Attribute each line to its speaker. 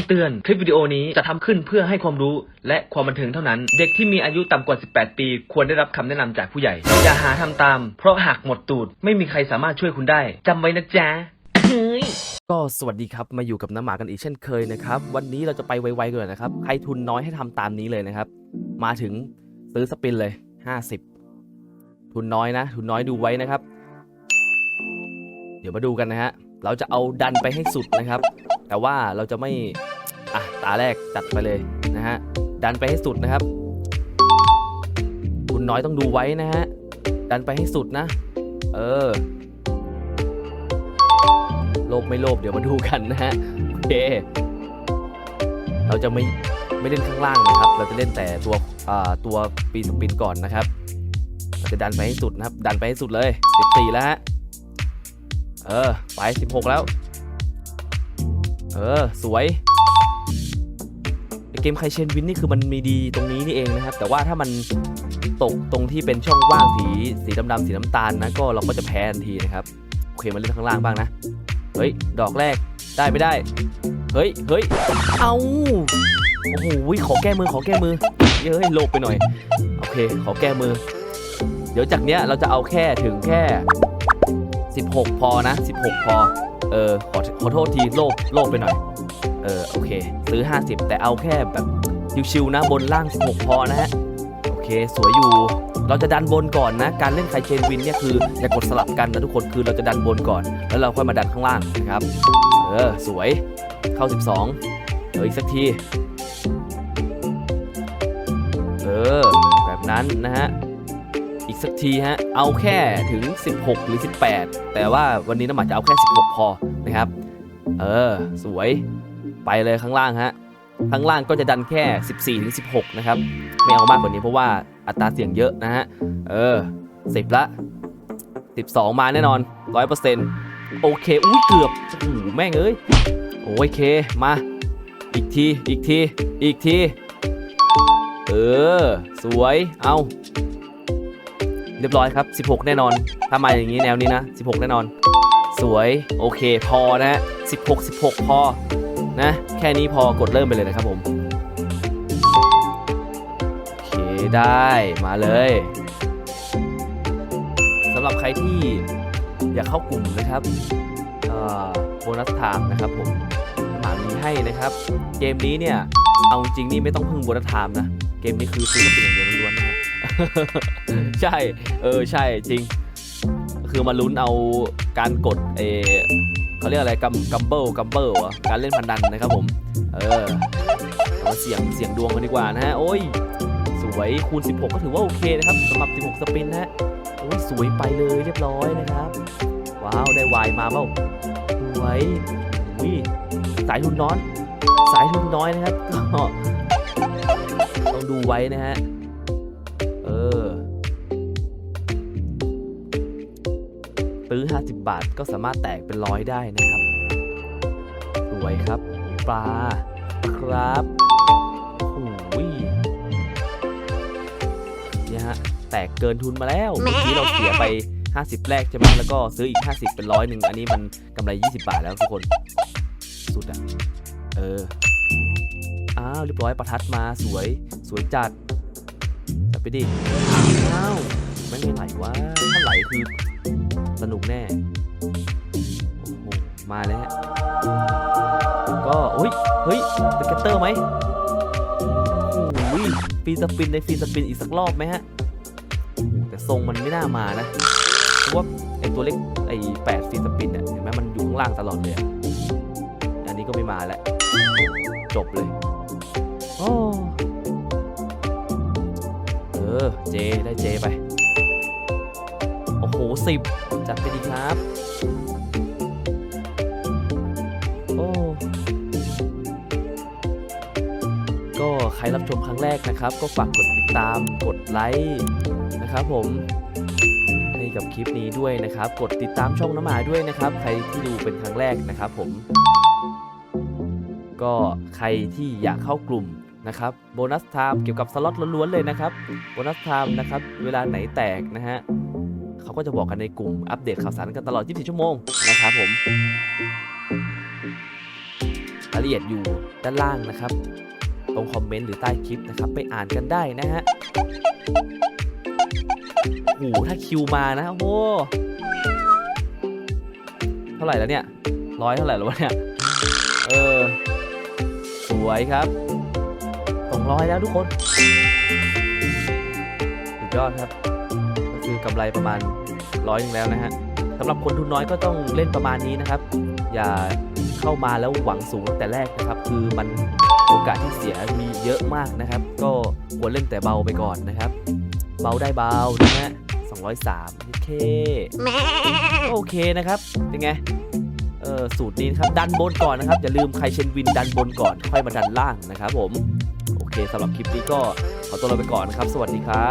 Speaker 1: ำเตือน คลิปวิดีโอนี้จะทำขึ้นเพื่อให้ความรู้และความบันเทิงเท่านั้น เด็กที่มีอายุต่ำกว่า 18 ปี ควรได้รับคำแนะนำจากผู้ใหญ่ อย่าหาทำตาม เพราะหากหมดตูด ไม่มีใครสามารถช่วยคุณได้จำไว้นะจ๊ะเฮ้ย
Speaker 2: ก็สวัสดีครับมาอยู่กับน้ำหมากันอีกเช่นเคยนะครับ วันนี้เราจะไปไวๆกันเลยนะครับใครทุนน้อยให้ทำตามนี้เลยนะครับ มาถึงซื้อสปินเลย 50 ทุนน้อยนะ ทุนน้อยดูไว้นะครับ เดี๋ยวมาดูกันนะฮะเราจะเอาดันไปให้สุดนะครับ แต่ว่าเราจะไม่อะตาแรกจัดไปเลยนะฮะดันไปให้สุดนะครับทุนน้อยต้องดูไว้นะฮะดันไปให้สุดนะ เออโลภไม่โลภเดี๋ยวมาดูกันนะฮะโอเคเราจะไม่ไม่เล่นข้างล่างนะครับ เราจะเล่นแต่ตัวตัวปีสปินก่อนนะครับเราจะดันไปให้สุดนะครับ ดันไปให้สุดเลย14แล้วฮะเออไป 16 แล้ว เออ สวยเกมไคเชนวินนี่คือมันมีดีตรงนี้นี่เองนะครับ แต่ว่าถ้ามันตกตรงที่เป็นช่องว่างสีสีดำๆสีน้ำตาลนะก็เราก็จะแพ้ทันทีนะครับ โอเคมาเล่นข้างล่างบ้างนะ เฮ้ย ดอกแรกได้ไม่ได้ เฮ้ยเฮ้ยเอาโอ้โหขอแก้มือขอแก้มือเฮ้ยโลบไปหน่อย โอเค ขอแก้มือ เดี๋ยวจากเนี้ยเราจะเอาแค่ถึงแค่ 16 พอนะ 16 พอ เออขอขอโทษทีโลบโลบไปหน่อย เออโอเค ซื้อ 50 แต่เอาแค่แบบชิวๆนะบนล่าง 16 พอนะฮะโอเค สวยอยู่ เราจะดันบนก่อนนะ การเล่นไคเชนวินเนี่ยคืออย่ากดสลับกันนะทุกคนคือเราจะดันบนก่อน แล้วเราค่อยมาดันข้างล่างนะครับ เออสวยเข้า 12เอออีกสักที เออ แบบนั้นนะฮะ อีกสักทีฮะ เอาแค่ถึง 16 หรือ 18 แต่ว่าวันนี้น้ำหมันจะเอาแค่ 16 พอนะครับ เออ สวย ไปเลยข้างล่างฮะ ข้างล่างก็จะดันแค่ 14 ถึง 16 นะครับ ไม่เอามากกว่านี้เพราะว่าอัตราเสี่ยงเยอะนะฮะ เออ 10 ละ 12 มาแน่นอน 100%โอเค อุ้ยเกือบโอ้โหแม่งเอ้ย โอเค มา อีกที อีกที อีกที เออ สวย เอา เรียบร้อยครับ 16 แน่นอน ถ้ามาอย่างนี้แนวนี้นะ 16 แน่นอน สวย โอเค พอนะฮะ16 16 พอ นะ แค่นี้พอกดเริ่มไปเลยนะครับผม โอเค ได้ มาเลยสำหรับใครที่อยากเข้ากลุ่มนะครับโบนัสไทม์นะครับผมหมามีให้นะครับ เกมนี้เนี่ย เอาจริงนี่ไม่ต้องพึ่งโบนัสไทม์นะ เกมนี้คือซื้อมาเป็นอย่างเดียว ใช่ เออใช่จริง คือมาลุ้นเอาการกดเอเขาเรียกอะไรกัมกัมเบิลกัมเบิลการเล่นพันดันนะครับผม เออเอามาเสี่ยงเสี่ยงดวงกันดีกว่านะฮะ โอ้ย สวยคูณ 16 ก็ถือว่าโอเคนะครับสำหรับ 16 สปินนะฮะ โอ้ย สวยไปเลยเรียบร้อยนะครับ ว้าว ได้วายมาเปล่าสวยอุ้ยสายทุนน้อย สายทุนน้อยนะครับก็ต้องดูไว้นะฮะ บาทก็สามารถแตกเป็นร้อยได้นะครับ สวยครับ ปลา ครับโอ้ยเนี่ยฮะ แตกเกินทุนมาแล้ว เมื่อกี้เราเสียไป 50 แรกใช่ไหมแล้วก็ซื้ออีก 50 เป็นร้อยหนึ่ง อันนี้มันกำไร 20 บาทแล้วทุกคน สุดอะ เออ อ้าว เรียบร้อยประทัดมาสวย สวยจัด จับไปดิ อ้าว ไม่ไม่ไหลวะถ้าไหลคือ สนุกแน่ โอ้โห มาแล้วฮะ ก็เฮ้ย เฮ้ยสเก็ตเตอร์ไหมโอ้ยฟีสปินในฟีสปินอีกสักรอบไหมฮะ แต่ทรงมันไม่น่ามานะเพราะว่าไอตัวเล็กไอแปดฟีสปินเนี่ยเห็นไหมมันอยู่ข้างล่างตลอดเลยอะอันนี้ก็ไม่มาแล้ว จบเลยโอ้เออ เจ ได้เจไป โอ้โหสิบ จัดไปดีครับ โอ้ก็ใครรับชมครั้งแรกนะครับ ก็ฝากกดติดตามกดไลค์นะครับผมให้กับคลิปนี้ด้วยนะครับ กดติดตามช่องน้ำหมาด้วยนะครับ ใครที่ดูเป็นครั้งแรกนะครับ ผม ก็ใครที่อยากเข้ากลุ่มนะครับโบนัสไทม์เกี่ยวกับสล็อตล้วนๆเลยนะครับโบนัสไทม์นะครับ เวลาไหนแตกนะฮะ เขาก็จะบอกกันในกลุ่มอัปเดตข่าวสารกันตลอด 24 ชั่วโมงนะครับผมรายละเอียดอยู่ด้านล่างนะครับ ตรงคอมเมนต์หรือใต้คลิปนะครับ ไปอ่านกันได้นะฮะโอ้โหถ้าคิวมานะโอ้เท่าไหร่แล้วเนี่ยร้อยเท่าไหร่แล้ววะเนี่ยเออสวยครับสองร้อยแล้วทุกคนสุดยอดครับ กำไรประมาณร้อยนึงแล้วนะฮะสำหรับคนทุนน้อยก็ต้องเล่นประมาณนี้นะครับ อย่าเข้ามาแล้วหวังสูงตั้งแต่แรกนะครับ คือมันโอกาสที่เสียมีเยอะมากนะครับ ก็ควรเล่นแต่เบาไปก่อนนะครับ เบาได้เบานะฮะ203โอเคโอเคนะครับ เป็นไงเออสูตรนี้นครับดันบนก่อนนะครับอย่าลืมใครเชนวินดันบนก่อนค่อยมาดันล่างนะครับผม โอเคสำหรับคลิปนี้ก็ขอตัวลาไปก่อนนะครับ สวัสดีครับ